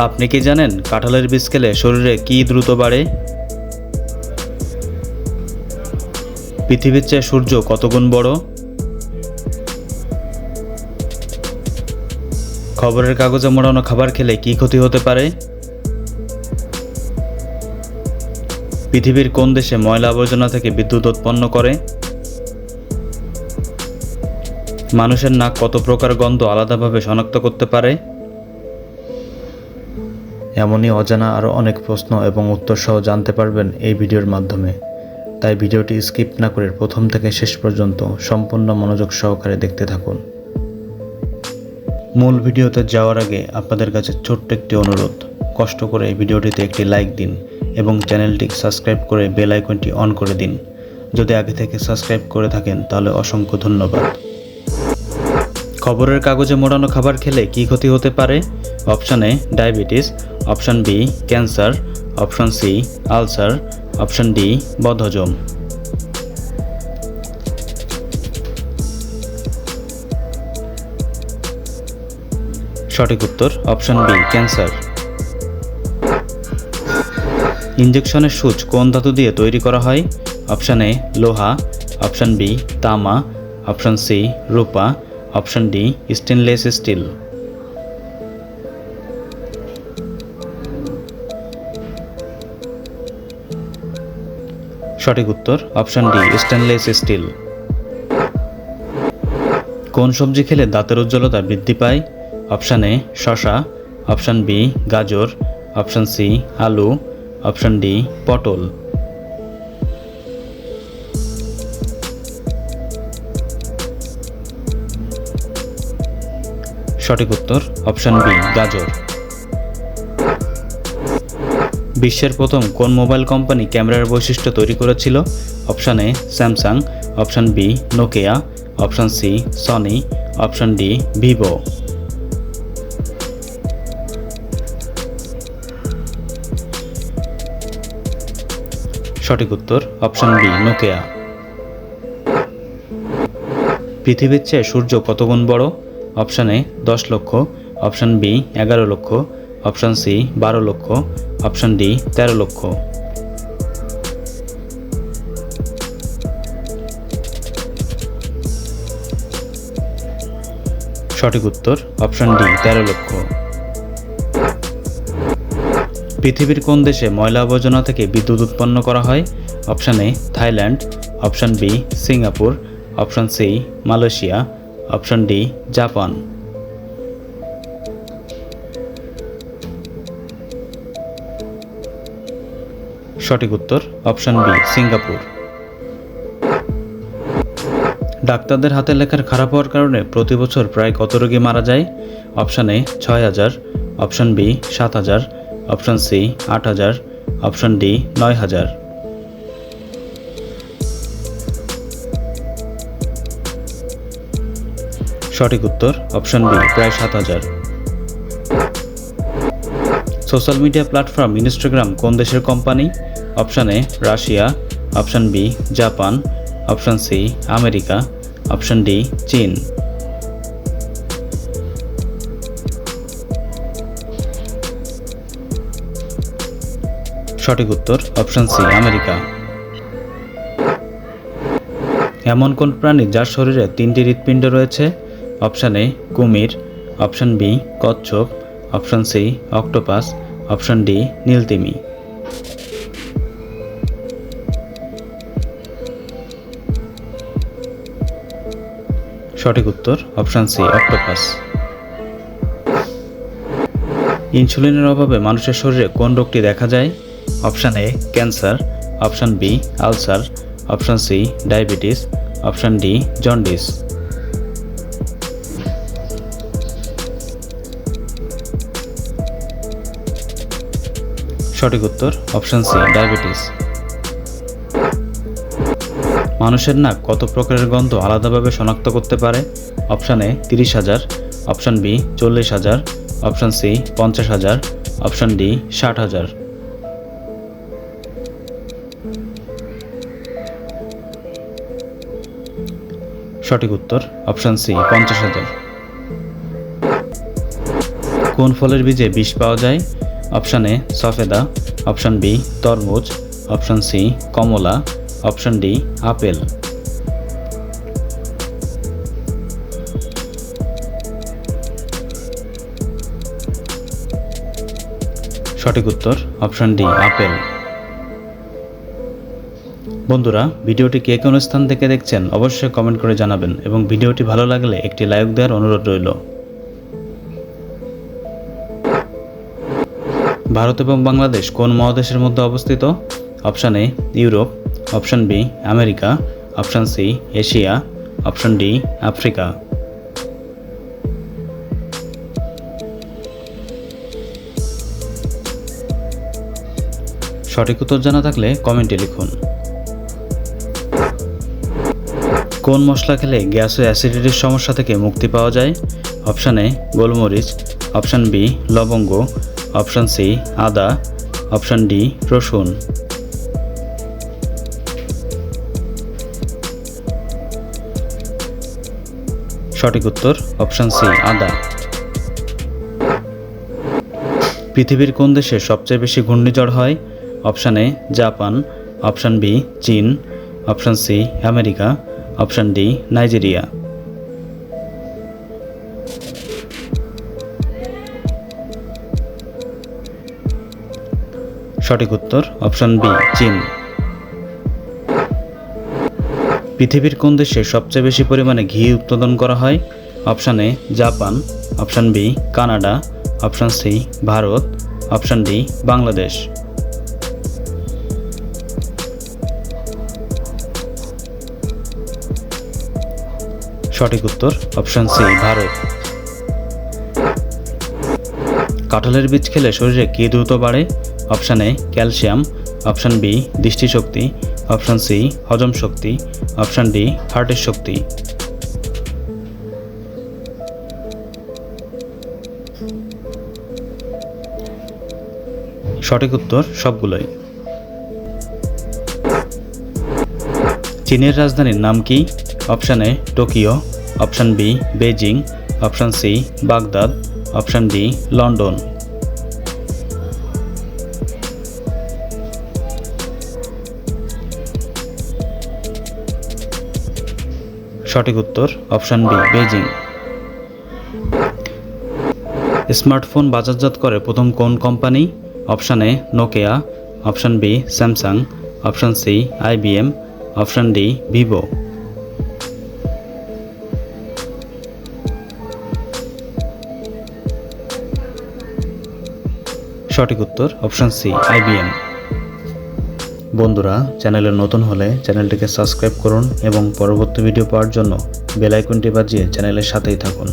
আপনি কি জানেন কাঁঠালের বীজ খেলে শরীরে কি দ্রুত বাড়ে? পৃথিবীর চেয়ে সূর্য কত গুণ বড়? খবরের কাগজে মোড়ানো খাবার খেলে কি ক্ষতি হতে পারে? পৃথিবীর কোন দেশে ময়লা আবর্জনা থেকে বিদ্যুৎ উৎপন্ন করে? মানুষের নাক কত প্রকার গন্ধ আলাদাভাবে শনাক্ত করতে পারে? এমনই অজানা আরও অনেক প্রশ্ন এবং উত্তর সহ জানতে পারবেন এই ভিডিওর মাধ্যমে। তাই ভিডিওটি স্কিপ না করে প্রথম থেকে শেষ পর্যন্ত সম্পূর্ণ মনোযোগ সহকারে দেখতে থাকুন। মূল ভিডিওতে যাওয়ার আগে আপনাদের কাছে ছোট্ট একটি অনুরোধ। কষ্ট করে এই ভিডিওটিতে একটি লাইক দিন এবং চ্যানেলটি সাবস্ক্রাইব করে বেল আইকনটি অন করে দিন। যদি আগে থেকে সাবস্ক্রাইব করে থাকেন তাহলে অসংখ্য ধন্যবাদ। খবরের কাগজে মোড়ানো খাবার খেলে কি ক্ষতি হতে পারে? Option diabetes option B, cancer, option C, ulcer, option D, বদহজম। সঠিক উত্তর, অপশান বি, ক্যান্সার। ইঞ্জেকশনের সূচ কোন ধাতু দিয়ে তৈরি করা হয়? অপশান এ, লোহা, অপশান বি, তামা, অপশান সি, রূপা, অপশান ডি, স্টেনলেস স্টিল। সঠিক উত্তর, অপশান ডি স্টেনলেস স্টিল কোন সবজি খেলে দাঁতের উজ্জ্বলতা বৃদ্ধি পায়? অপশান এ শশা অপশান বি, গাজর। অপশান সি, আলু। অপশান ডি, পটল। সঠিক উত্তর, অপশান বি, গাজর। বিশ্বের প্রথম কোন মোবাইল কোম্পানি ক্যামেরার বৈশিষ্ট্য তৈরি করেছিল? Option A, Samsung, option B, Nokia, option C, Sony, option D, Vivo. সঠিক উত্তর, অপশান বি, নোকিয়া। পৃথিবীর চেয়ে সূর্য কত গুণ বড়? অপশান এ, দশ লক্ষ, অপশান বি, এগারো লক্ষ, অপশান সি, বারো লক্ষ অপশান ডি, তেরো লক্ষ। সঠিক উত্তর, অপশান ডি, তেরো লক্ষ। পৃথিবীর কোন দেশে ময়লা আবর্জনা থেকে বিদ্যুৎ উৎপন্ন করা হয়? Option A, Thailand. Option B, Singapore. Option C, Malaysia. Option D, Japan. সঠিক উত্তর অপশান বি সিঙ্গাপুর। ডাক্তারদের হাতে লেখার খারাপ হওয়ার কারণে প্রতি বছর প্রায় কত রোগী মারা যায়? অপশান এ ছয় হাজার। অপশান বি সাত হাজার। অপশান সি আট হাজার। অপশান ডি নয় হাজার। সঠিক উত্তর অপশান বি প্রায় সাত হাজার। সোশ্যাল মিডিয়া প্ল্যাটফর্ম ইনস্টাগ্রাম কোন দেশের company option A Russia option B Japan option C America option D চীন সঠিক উত্তর অপশান সি আমেরিকা এমন কোন প্রাণী যার শরীরে তিনটি হৃৎপিণ্ড রয়েছে? অপশান এ কুমির. অপশান বি কচ্ছপ. Option C octopus option D নীলতিমি। সঠিক উত্তর, অপশান সি, অক্টোপাস। ইনসুলিনের অভাবে মানুষের শরীরে কোন রোগটি দেখা যায়? Option A, cancer. Option B, ulcer. Option C, diabetes. Option D, jaundice. সঠিক উত্তর, অপশান সি, ডায়াবেটিস। মানুষের নাক কত প্রকারের গন্ধ আলাদাভাবে শনাক্ত করতে পারে? অপশান এ, তিরিশ হাজার। অপশান বি, চল্লিশ হাজার। অপশান সি, পঞ্চাশ হাজার। অপশান ডি, ষাট হাজার। সঠিক উত্তর, অপশান সি, পঞ্চাশ হাজার। কোন ফলের বীজে বিষ পাওয়া যায়? অপশান এ, সফেদা। অপশান বি, তরমুজ। অপশান সি, কমলা। Option D, apple. সঠিক উত্তর, অপশান ডি, আপেল। বন্ধুরা, ভিডিওটি কে কোন স্থান থেকে দেখছেন অবশ্যই কমেন্ট করে জানাবেন এবং ভিডিওটি ভালো লাগলে একটি লাইক দেওয়ার অনুরোধ রইল। ভারত এবং বাংলাদেশ কোন মহাদেশের মধ্যে অবস্থিত? Option A Europe option B America option C Asia option D Africa সঠিক উত্তর জানা থাকলে কমেন্টে লিখুন। কোন মশলা খেলে গ্যাস ও অ্যাসিডিটির সমস্যা থেকে মুক্তি পাওয়া যায়? অপশান এ গোলমরিচ। অপশান বি লবঙ্গ। অপশান সি আদা। অপশান ডি রসুন। সঠিক উত্তর অপশান সি আদা। পৃথিবীর কোন দেশে সবচেয়ে বেশি ঘূর্ণিঝড় হয়? Option A Japan. Option B চীন। Option C America. Option D Nigeria. সঠিক উত্তর অপশান বি চীন। পৃথিবীর কোন দেশে সবচেয়ে বেশি পরিমাণে ঘি উৎপাদন করা হয়? Option A, Japan. Option B, Canada. Option C, Bharat. Option D, Bangladesh. সঠিক উত্তর, অপশান সি, ভারত। কাঁঠালের বীজ খেলে শরীরে কী দ্রুত বাড়ে? Option A, calcium. Option B, দৃষ্টিশক্তি। অপশান সি, হজম শক্তি। অপশান ডি, হার্টের শক্তি। সঠিক উত্তর সবগুলোই। চীনের রাজধানীর নাম কি? Option A, Tokyo. Option B Beijing option C, Baghdad. Option D, London. সঠিক উত্তর, অপশান বি বেজিং স্মার্টফোন বাজারজাত করে প্রথম কোন company? Option A, Nokia. Option B, Samsung. Option C IBM option D, Vivo. সঠিক উত্তর, অপশান সি আইবিএম বন্ধুরা, চ্যানেলে নতুন হলে চ্যানেলটিকে সাবস্ক্রাইব করুন এবং পরবর্তী ভিডিও পাওয়ার জন্য বেল আইকনটি বাজিয়ে চ্যানেলের সাথেই থাকুন।